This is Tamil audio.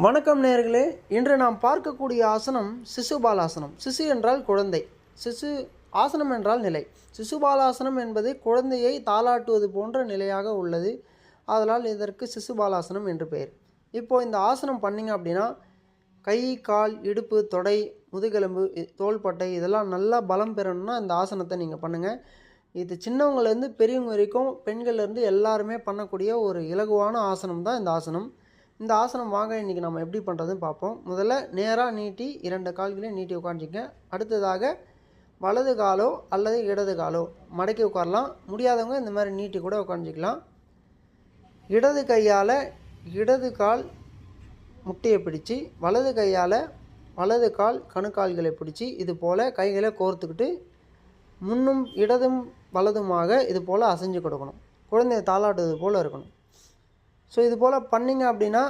வணக்கம் நேர்களே. இன்று நாம் பார்க்கக்கூடிய ஆசனம் சிசுபாலாசனம். சிசு என்றால் குழந்தை. சிசு ஆசனம் என்றால் நிலை. சிசுபாலாசனம் என்பது குழந்தையை தாளாட்டுவது போன்ற நிலையாக உள்ளது. அதனால் இதற்கு சிசுபாலாசனம் என்று பெயர். இப்போது இந்த ஆசனம் பண்ணிங்க அப்படின்னா கை கால் இடுப்பு தொடை முதுகெலும்பு தோள்பட்டை இதெல்லாம் நல்லா பலம் பெறணும்னா இந்த ஆசனத்தை நீங்கள் பண்ணுங்கள் இது சின்னவங்கலேருந்து பெரியவங்க வரைக்கும் பெண்கள்லேருந்து எல்லாருமே பண்ணக்கூடிய ஒரு இலகுவான ஆசனம் தான் இந்த ஆசனம். இந்த ஆசனம் வாங்க இன்றைக்கி நம்ம எப்படி பண்ணுறதுன்னு பார்ப்போம். முதல்ல நேராக நீட்டி இரண்டு கால்களையும் நீட்டி உட்காந்துச்சிங்க அடுத்ததாக வலது காலோ அல்லது இடது காலோ மடக்கி உட்காரலாம். முடியாதவங்க இந்த மாதிரி நீட்டி கூட உட்காந்துக்கலாம் இடது கையால் இடது கால் முட்டையை பிடிச்சு வலது கையால் வலது கால் கணுக்கால்களை பிடிச்சி இது போல் கைகளை கோர்த்துக்கிட்டு முன்னும் இடதும் வலதுமாக இது போல் அசைஞ்சு கொடுக்கணும். குழந்தைய தாளாட்டுவது போல் இருக்கணும். ஸோ இது போல் பண்ணிங்க அப்படின்னா